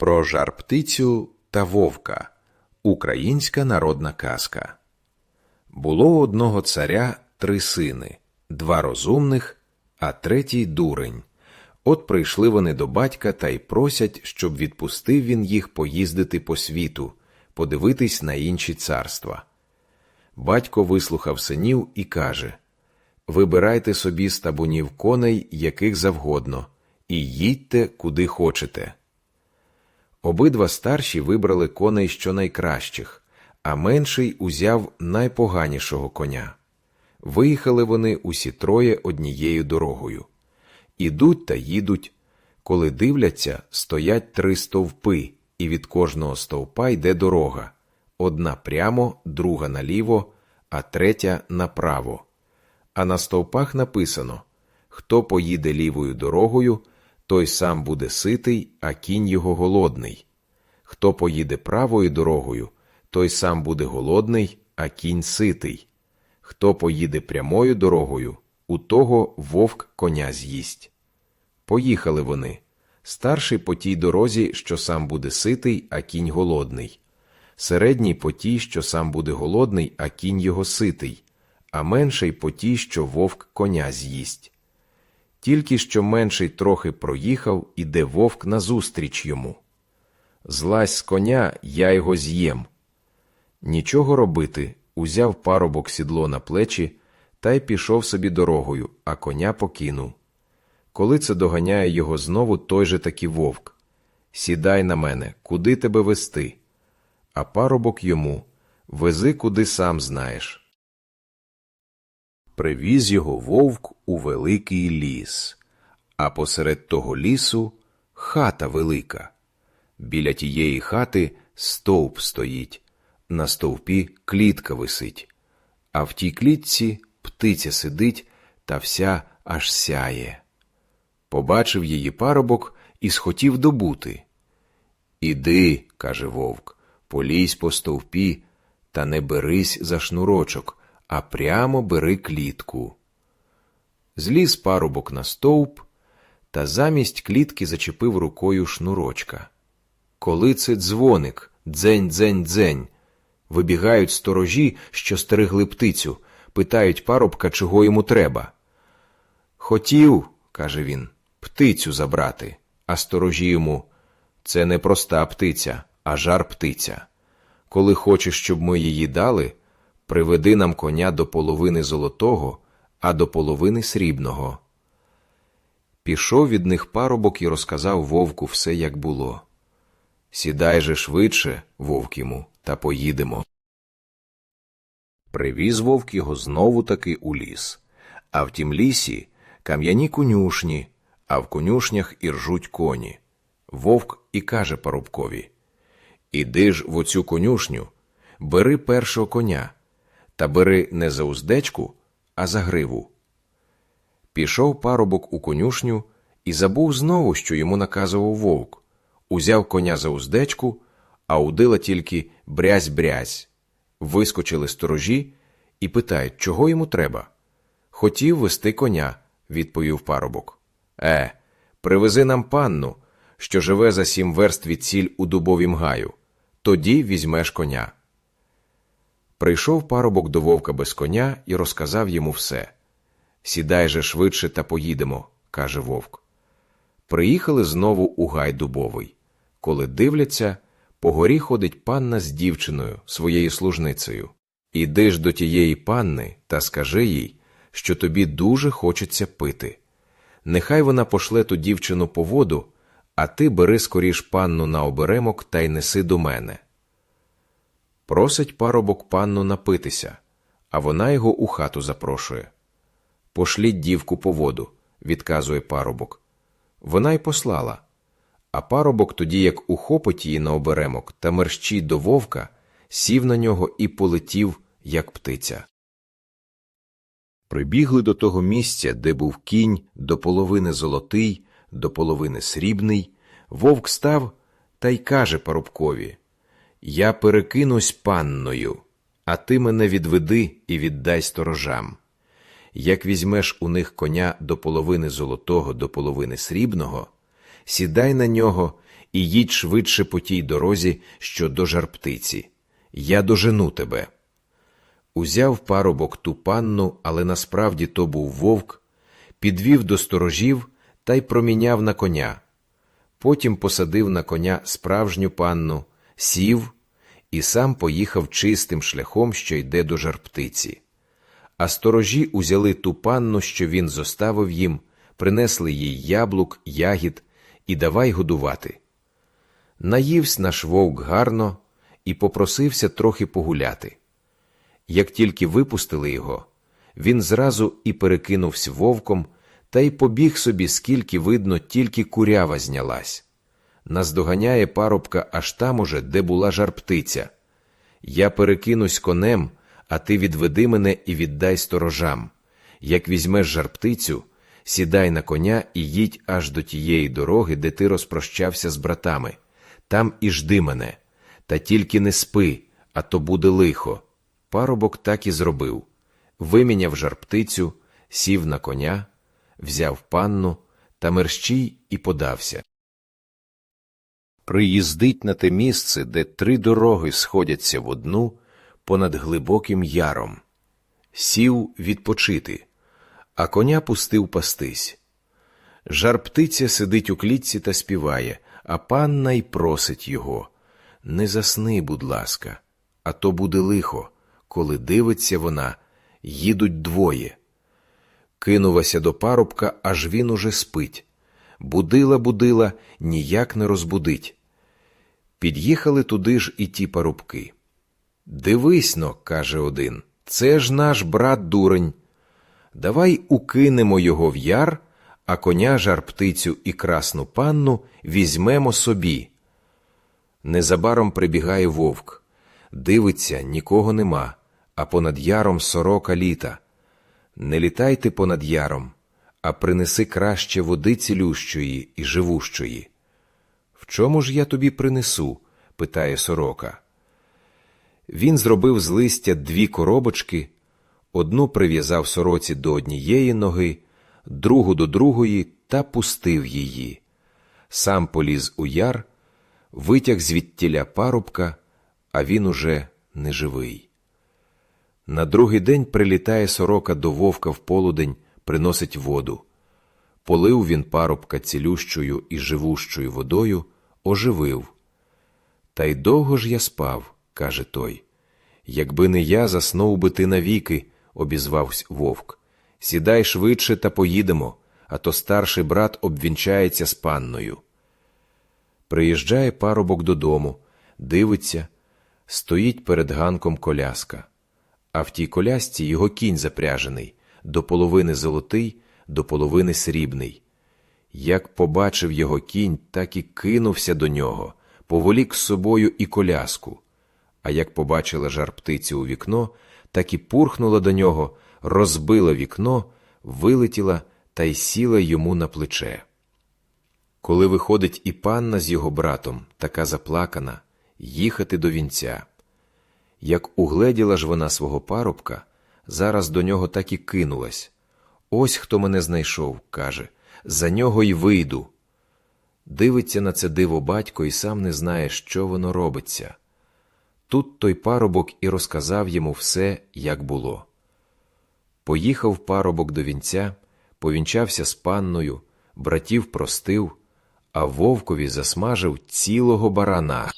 Про жар птицю та вовка. Українська народна казка. Було одного царя три сини, два розумних, а третій дурень. От прийшли вони до батька та й просять, щоб відпустив він їх поїздити по світу, подивитись на інші царства. Батько вислухав синів і каже Вибирайте собі з табунів коней, яких завгодно, і їдьте, куди хочете. Обидва старші вибрали коней щонайкращих, а менший узяв найпоганішого коня. Виїхали вони усі троє однією дорогою. Ідуть та їдуть. Коли дивляться, стоять три стовпи, і від кожного стовпа йде дорога. Одна прямо, друга наліво, а третя направо. А на стовпах написано Хто поїде лівою дорогою, той сам буде ситий, а кінь його голодний. Хто поїде правою дорогою, той сам буде голодний, а кінь ситий. Хто поїде прямою дорогою, у того вовк коня з'їсть. Поїхали вони. Старший по тій дорозі, що сам буде ситий, а кінь голодний. Середній по тій, що сам буде голодний, а кінь його ситий, а менший по тій, що вовк коня з'їсть. Тільки що менший трохи проїхав, іде вовк назустріч йому. Злазь з коня, я його з'єм. Нічого робити, узяв парубок сідло на плечі та й пішов собі дорогою, а коня покинув. Коли це доганяє його знову той же таки вовк. Сідай на мене, куди тебе вести? А парубок йому вези, куди сам знаєш. Привіз його вовк у великий ліс, а посеред того лісу хата велика. Біля тієї хати стовп стоїть, на стовпі клітка висить, а в тій клітці птиця сидить та вся аж сяє. Побачив її парубок і схотів добути. Іди, каже вовк, полізь по стовпі, та не берись за шнурочок, а прямо бери клітку. Зліз парубок на стовп, та замість клітки зачепив рукою шнурочка. Коли це дзвоник, дзень, дзень, дзень. Вибігають сторожі, що стерегли птицю, питають парубка, чого йому треба. Хотів, каже він, птицю забрати, а сторожі йому це не проста птиця, а жар птиця. Коли хочеш, щоб ми її дали, приведи нам коня до половини золотого, а до половини срібного. Пішов від них парубок і розказав вовку все, як було. Сідай же швидше, вовк йому, та поїдемо. Привіз вовк його знову таки у ліс, а в тім лісі кам'яні конюшні, а в конюшнях і ржуть коні. Вовк і каже парубкові Іди ж в оцю конюшню, бери першого коня, та бери не за уздечку, а за гриву. Пішов парубок у конюшню і забув знову, що йому наказував вовк. Узяв коня за уздечку, а удила тільки брязь-брязь. Вискочили сторожі і питають, чого йому треба. Хотів вести коня, відповів парубок. Е, привези нам панну, що живе за сім верст від ціль у дубовім гаю. Тоді візьмеш коня. Прийшов парубок до вовка без коня і розказав йому все. Сідай же швидше та поїдемо, каже вовк. Приїхали знову у гай дубовий. Коли дивляться, по горі ходить панна з дівчиною, своєю служницею. Іди ж до тієї панни та скажи їй, що тобі дуже хочеться пити. Нехай вона пошле ту дівчину по воду, а ти бери скоріш панну на оберемок та й неси до мене. Просить парубок панну напитися, а вона його у хату запрошує. Пошліть дівку по воду, відказує парубок. Вона й послала. А парубок тоді, як ухопить її на оберемок та мерщій до вовка, сів на нього і полетів, як птиця. Прибігли до того місця, де був кінь, до половини золотий, до половини срібний. Вовк став та й каже парубкові Я перекинусь панною, а ти мене відведи і віддай сторожам. Як візьмеш у них коня до половини золотого, до половини срібного, сідай на нього і їдь швидше по тій дорозі, що до жарптиці. Я дожену тебе. Узяв парубок ту панну, але насправді то був вовк, підвів до сторожів та й проміняв на коня. Потім посадив на коня справжню панну, сів і сам поїхав чистим шляхом, що йде до жарптиці. А сторожі узяли ту панну, що він зоставив їм, принесли їй яблук, ягід і давай годувати. Наївсь наш вовк гарно і попросився трохи погуляти. Як тільки випустили його, він зразу і перекинувся вовком та й побіг собі, скільки видно, тільки курява знялась. Наздоганяє парубка аж там уже, де була жарптиця. Я перекинусь конем, а ти відведи мене і віддай сторожам. Як візьмеш жарптицю, сідай на коня і їдь аж до тієї дороги, де ти розпрощався з братами. Там і жди мене. Та тільки не спи, а то буде лихо. Парубок так і зробив. Виміняв жарптицю, сів на коня, взяв панну та мерщій і подався. Приїздить на те місце, де три дороги сходяться в одну понад глибоким яром. Сів відпочити, а коня пустив пастись. Жар птиця сидить у клітці та співає, а панна й просить його. Не засни, будь ласка, а то буде лихо, коли дивиться вона, їдуть двоє. Кинулася до парубка, аж він уже спить. Будила, будила, ніяк не розбудить. Під'їхали туди ж і ті парубки. Дивись но, каже один, це ж наш брат дурень. Давай укинемо його в яр, а коня, жар птицю і красну панну візьмемо собі. Незабаром прибігає вовк. Дивиться, нікого нема, а понад яром сорока літа. Не літайте понад яром, а принеси краще води цілющої і живущої. В чому ж я тобі принесу? питає сорока. Він зробив з листя дві коробочки, одну прив'язав сороці до однієї ноги, другу до другої та пустив її. Сам поліз у яр, витяг звідтіля парубка, а він уже неживий. На другий день прилітає сорока до вовка в полудень, приносить воду. Полив він парубка цілющою і живущою водою, оживив. Та й довго ж я спав, каже той. Якби не я, заснув би ти навіки, обізвався вовк. Сідай швидше та поїдемо, а то старший брат обвінчається з панною. Приїжджає парубок додому, дивиться, стоїть перед ганком коляска, а в тій колясці його кінь запряжений, до половини золотий, до половини срібний. Як побачив його кінь, так і кинувся до нього, поволік з собою і коляску. А як побачила жар птицю у вікно, так і пурхнула до нього, розбила вікно, вилетіла та й сіла йому на плече. Коли виходить і панна з його братом, така заплакана, їхати до вінця. Як угледіла ж вона свого парубка, зараз до нього так і кинулась. Ось хто мене знайшов, каже, за нього й вийду. Дивиться на це диво батько і сам не знає, що воно робиться. Тут той парубок і розказав йому все, як було. Поїхав парубок до вінця, повінчався з панною, братів простив, а вовкові засмажив цілого барана.